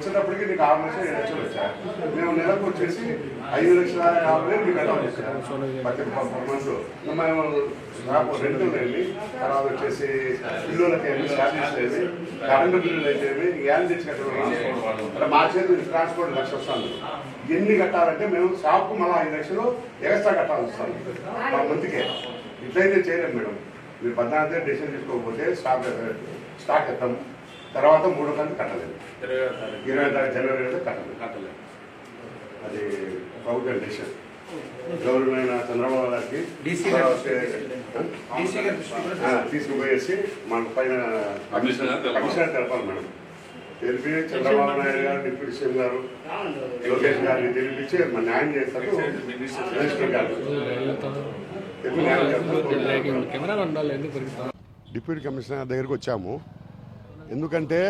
వచ్చేటప్పటికి నీకు ఆరు లక్షలు ఏడు లక్షలు వచ్చాయి. మేము నెలకు వచ్చేసి ఐదు లక్షల యాభై వేలు మీకు కట్టాలి వచ్చాయి ప్రతి మంత్. మేము నాకు రెంట్ వెళ్ళి తర్వాత వచ్చేసి పిల్లలకి వెళ్ళి శాలరీస్ వెళ్ళి కరెంటు బిల్లులు అయితే ఏం తెచ్చి కట్టడం మా చేతి ట్రాన్స్పోర్ట్ లక్ష వస్తాను ఎన్ని కట్టాలంటే మేము షాప్కు మళ్ళీ ఐదు లక్షలు ఎక్స్ట్రా కట్టాల్సి వస్తుంది. మా ముందుకే ఇట్లయితే చేయలేము మేడం. మీరు పద్నాలుగు డిసిషన్ తీసుకోకపోతే స్టాక్ స్టాక్ ఎత్తాము తర్వాత మూడో కంది కట్టలేదు. ఇరవై తారీఖు. జనవరి అయితే కట్టలేదు. కట్టలేదు. అది ప్రభుత్వ డెసిషన్. గౌరవమైన చంద్రబాబు గారికి తీసుకుపోయేసి మన పైన కమిషనర్ తెలపాలి. మేడం. తెలిపి చంద్రబాబు నాయుడు గారు డిప్యూటీ సీఎం గారు లోకేష్ గారిని తెలిపించి మన న్యాయం చేస్తారు. మినిస్టర్ గారు. డిప్యూటీ కమిషనర్ దగ్గరికి వచ్చాము. ఎందుకంటే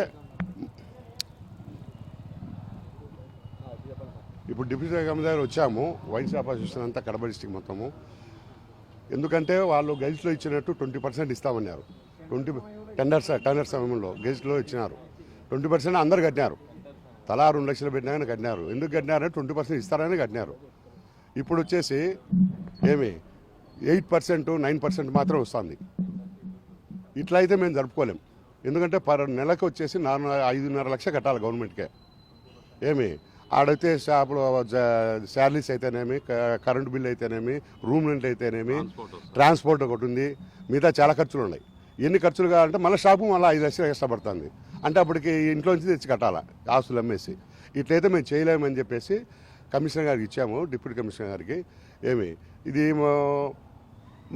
ఇప్పుడు డిప్యూటీ కమిషనర్ దగ్గర వచ్చాము వైన్ షాప్ అసోసియేషన్ అంతా కడప డిస్టిక్ మొత్తము. ఎందుకంటే వాళ్ళు గెజిట్లో ఇచ్చినట్టు ట్వంటీ పర్సెంట్ ఇస్తామన్నారు. ట్వంటీ టెండర్స్ టెండర్ సమయంలో గెజిట్లో ఇచ్చినారు. ట్వంటీ పర్సెంట్ అందరు కట్టినారు. తలా రెండు లక్షలు పెట్టినాకనే కట్టినారు. ఎందుకు కట్టినారంటే ట్వంటీ పర్సెంట్ ఇస్తారని కట్టినారు. ఇప్పుడు వచ్చేసి ఏమి ఎయిట్ పర్సెంట్ నైన్ పర్సెంట్ మాత్రం వస్తుంది. ఇట్లా అయితే మేము జరుపుకోలేం. ఎందుకంటే పర్ నెలకు వచ్చేసి నాలుగు ఐదున్నర లక్ష కట్టాలి గవర్నమెంట్కే. ఏమి? ఆడైతే షాపులో శాలరీస్ అయితేనేమి కరెంటు బిల్ అయితేనేమి రూమ్ రెంట్ అయితేనేమి ట్రాన్స్పోర్ట్ ఒకటి ఉంది మిగతా చాలా ఖర్చులు ఉన్నాయి. ఎన్ని ఖర్చులు కావాలంటే మళ్ళీ షాపు మళ్ళీ ఐదు లక్షలు ఎక్స్ట్రా పడుతుంది. అంటే అప్పటికి ఇంట్లో నుంచి తెచ్చి కట్టాలా ఆస్తులు అమ్మేసి. ఇట్లయితే మేము చేయలేమని చెప్పేసి కమిషనర్ గారికి ఇచ్చాము డిప్యూటీ కమిషనర్ గారికి. ఏమి? ఇది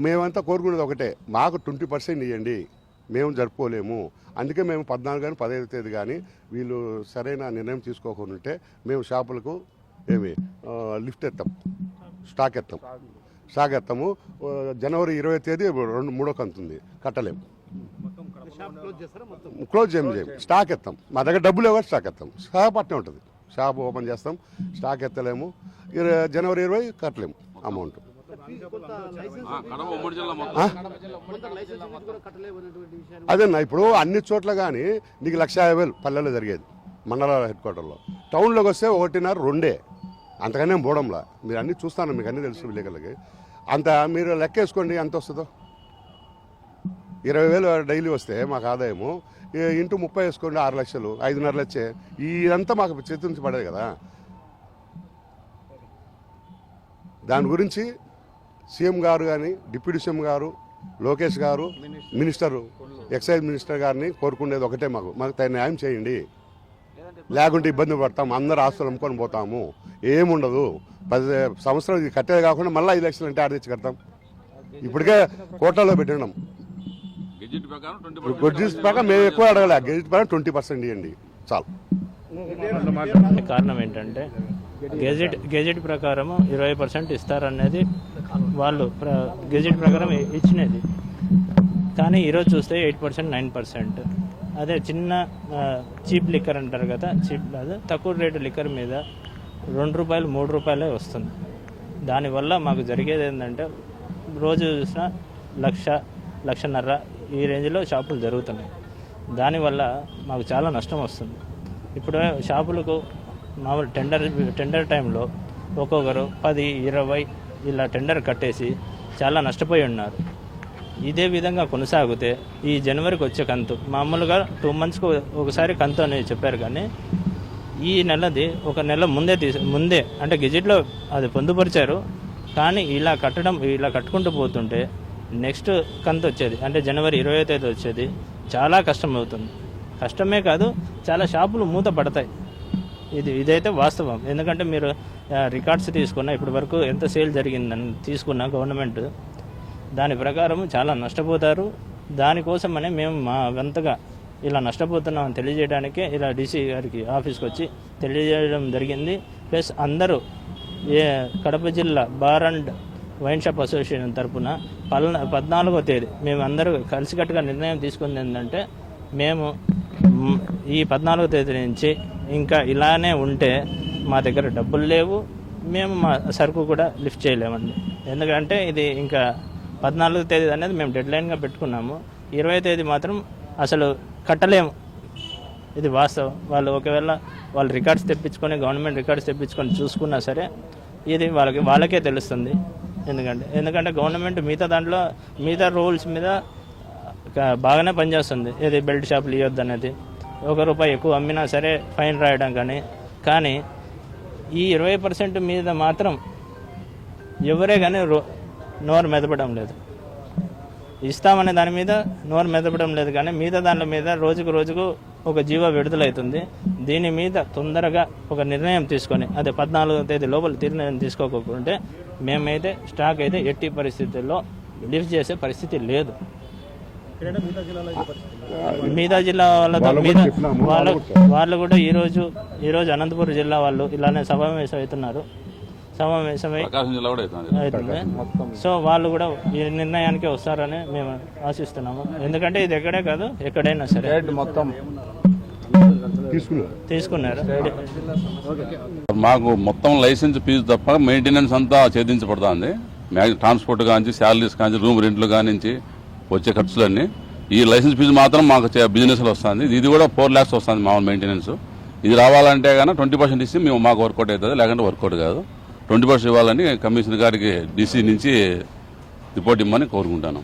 మేమంతా కోరుకునేది ఒకటే మాకు ట్వంటీ పర్సెంట్ ఇవ్వండి మేము జరుపుకోలేము. అందుకే మేము పద్నాలుగు కానీ పదహైదు తేదీ కానీ వీళ్ళు సరైన నిర్ణయం తీసుకోకుండా ఉంటే మేము షాపులకు ఏమి లిఫ్ట్ ఎత్తాం. స్టాక్ ఎత్తాం. స్టాక్ ఎత్తాము. జనవరి ఇరవై తేదీ రెండు మూడో కంతుంది కట్టలేము క్లోజ్ చేయం చేయం. స్టాక్ ఎత్తాం. మా దగ్గర డబ్బులు ఇవ్వాలి స్టాక్ ఎత్తాం. షాప్ అట్నే ఉంటుంది. షాప్ ఓపెన్ చేస్తాం. స్టాక్ ఎత్తలేము. ఇర- జనవరి ఇరవై కట్టలేము అమౌంట్. ఆ, కడప ఉమ్మడి జిల్లా మొత్తం. అదేనా ఇప్పుడు అన్ని చోట్ల కానీ నీకు లక్ష యాభై వేలు పల్లెల్లో జరిగేది మండల హెడ్ క్వార్టర్లో టౌన్లోకి వస్తే ఒకటిన్నర రెండే. అంతకనే పోవడంలా? మీరు అన్ని చూస్తాను మీకు అన్ని తెలుసు విలేకరులకి. అంత మీరు లెక్కేసుకోండి ఎంత వస్తుందో? ఇరవై వేలు డైలీ వస్తే మాకు ఆదాయము. ఇంటూ ముప్పై వేసుకోండి ఆరు లక్షలు ఐదున్నర లక్షే ఇదంతా మాకు చేతి నుంచి పడేది కదా. దాని గురించి సీఎం గారు కానీ డిప్యూటీ సీఎం గారు లోకేష్ గారు మినిస్టర్ ఎక్సైజ్ మినిస్టర్ గారిని కోరుకునేది ఒకటే మాకు. మాకు తగిన న్యాయం చేయండి. లేకుంటే ఇబ్బంది పడతాం. అందరు ఆస్తులు అమ్ముకొని పోతాము. ఏముండదు. పది సంవత్సరం ఇది కట్టేది కాకుండా మళ్ళీ ఐదు లక్షలు అంటే ఆడ తెచ్చి కడతాం. ఇప్పటికే కోటాలో పెట్టినాం. గెజిట్ ప్రకారం ప్రకారం మేము ఎక్కువ అడగలే. గెజిట్ ప్రకారం ట్వంటీ పర్సెంట్ ఇవ్వండి చాలు. కారణం ఏంటంటే గెజెట్ గెజెట్ ప్రకారం ఇరవై పర్సెంట్ ఇస్తారనేది వాళ్ళు ప్ర- గెజెట్ ప్రకారం ఇచ్చినది. కానీ ఈరోజు చూస్తే ఎయిట్ పర్సెంట్ నైన్ పర్సెంట్. అదే చిన్న చీప్ లిక్కర్ అంటారు కదా చీప్ అదే తక్కువ రేటు లిక్కర్ మీద రెండు రూపాయలు మూడు రూపాయలే వస్తుంది. దానివల్ల మాకు జరిగేది ఏంటంటే రోజు చూసిన లక్ష లక్షన్నర ఈ రేంజ్లో షాపులు జరుగుతున్నాయి. దానివల్ల మాకు చాలా నష్టం వస్తుంది. ఇప్పుడు షాపులకు మామూలు టెండర్ టెండర్ టైంలో ఒక్కొక్కరు పది ఇరవై ఇలా టెండర్ కట్టేసి చాలా నష్టపోయి ఉన్నారు. ఇదే విధంగా కొనసాగితే ఈ జనవరికి వచ్చే కంతు మామూలుగా టూ మంత్స్కి ఒకసారి కంతు అనేది చెప్పారు కానీ ఈ నెలది ఒక నెల ముందే తీసి ముందే అంటే గెజెట్లో అది పొందుపరిచారు. కానీ ఇలా కట్టడం ఇలా కట్టుకుంటూ పోతుంటే నెక్స్ట్ కంతు వచ్చేది అంటే జనవరి ఇరవై తేదీ వచ్చేది చాలా కష్టం అవుతుంది కష్టమే కాదు చాలా షాపులు మూత పడతాయి. ఇది ఇదైతే వాస్తవం. ఎందుకంటే మీరు రికార్డ్స్ తీసుకున్న ఇప్పటి వరకు ఎంత సేల్ జరిగిందని తీసుకున్న గవర్నమెంట్ దాని ప్రకారం చాలా నష్టపోతారు. దానికోసమనే మేము మా వంతగా ఇలా నష్టపోతున్నామని తెలియజేయడానికే ఇలా డీసీ గారికి ఆఫీస్కి వచ్చి తెలియజేయడం జరిగింది. ప్లస్ అందరూ ఏ కడప జిల్లా bar and wine shop association తరపున పల్న పద్నాలుగో తేదీ మేము అందరూ కలిసికట్టుగా నిర్ణయం తీసుకుంది ఏంటంటే మేము ఈ పద్నాలుగో తేదీ నుంచి ఇంకా ఇలానే ఉంటే మా దగ్గర డబ్బులు లేవు. మేము మా సరుకు కూడా లిఫ్ట్ చేయలేమండి. ఎందుకంటే ఇది ఇంకా పద్నాలుగో తేదీ అనేది మేము డెడ్ లైన్గా పెట్టుకున్నాము. ఇరవై తేదీ మాత్రం అసలు కట్టలేము. ఇది వాస్తవం. వాళ్ళు ఒకవేళ వాళ్ళు రికార్డ్స్ తెప్పించుకొని గవర్నమెంట్ రికార్డ్స్ తెప్పించుకొని చూసుకున్నా సరే ఇది వాళ్ళకి వాళ్ళకే తెలుస్తుంది. ఎందుకంటే ఎందుకంటే గవర్నమెంట్ మిగతా దాంట్లో మిగతా రూల్స్ మీద బాగానే పనిచేస్తుంది. ఇది బెల్ట్ షాపులు ఇవ్వద్దు అనేది ఒక రూపాయి ఎక్కువ అమ్మినా సరే ఫైన్ రాయడం కానీ కానీ ఈ ఇరవై పర్సెంట్ మీద మాత్రం ఎవరే కానీ రో- నోరు మెదపడం లేదు. ఇస్తామనే దాని మీద నోరు మెదపడం లేదు కానీ మిగతా దాని మీద రోజుకు రోజుకు ఒక జీవ విడుదలవుతుంది దీని మీద తొందరగా ఒక నిర్ణయం తీసుకొని అదే పద్నాలుగో తేదీ లోపల నిర్ణయం తీసుకోకుంటే మేమైతే స్టాక్ అయితే ఎట్టి పరిస్థితుల్లో లిఫ్ట్ చేసే పరిస్థితి లేదు. మిగతా జిల్లా వాళ్ళతో వాళ్ళు వాళ్ళు వాళ్ళు కూడా ఈరోజు ఈరోజు అనంతపురం జిల్లా వాళ్ళు ఇలానే సమావేశం అవుతున్నారు. సమావేశమై ప్రకాశం జిల్లా కూడా అవుతుంది. అవుతుంది. సో వాళ్ళు కూడా ఈ నిర్ణయానికి వస్తారని మేము ఆశిస్తున్నాము. ఎందుకంటే ఇది ఎక్కడే కాదు ఎక్కడైనా సరే. మొత్తం. తీసుకున్నారు. తీసుకున్నారు. మాకు మొత్తం లైసెన్స్ ఫీజు తప్ప మెయింటెనెన్స్ అంతా ఛేదించబడుతుంది. ట్రాన్స్పోర్ట్ కానించి శాలరీస్ కానించి రూమ్ రెంట్లు కానించి వచ్చే ఖర్చులన్నీ. ఈ లైసెన్స్ ఫీజు మాత్రం మాకు బిజినెస్లో వస్తుంది. ఇది కూడా ఫోర్ ల్యాక్స్ వస్తుంది మామూలు మెయింటెనెన్స్. ఇది రావాలంటే కానీ ట్వంటీ పర్సెంట్ ఇస్తే మేము మాకు వర్కౌట్ అవుతుంది లేకుంటే వర్కౌట్ కాదు. ట్వంటీ పర్సెంట్ ఇవ్వాలని కమిషనర్ గారికి డీసీ నుంచి రిపోర్ట్ ఇవ్వమని కోరుకుంటాను.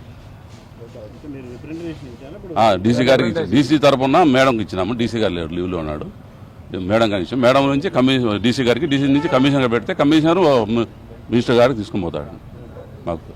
డీసీ గారికి డీసీ తరపున మేడంకి ఇచ్చినాము. డీసీ గారు లేరు లీవ్లో ఉన్నాడు. మేడం కనీసం మేడం నుంచి కమిషన్ డీసీ గారికి డీసీ నుంచి కమిషనర్ పెడితే కమిషనర్ మినిస్టర్ గారికి తీసుకుని పోతాడు మాకు.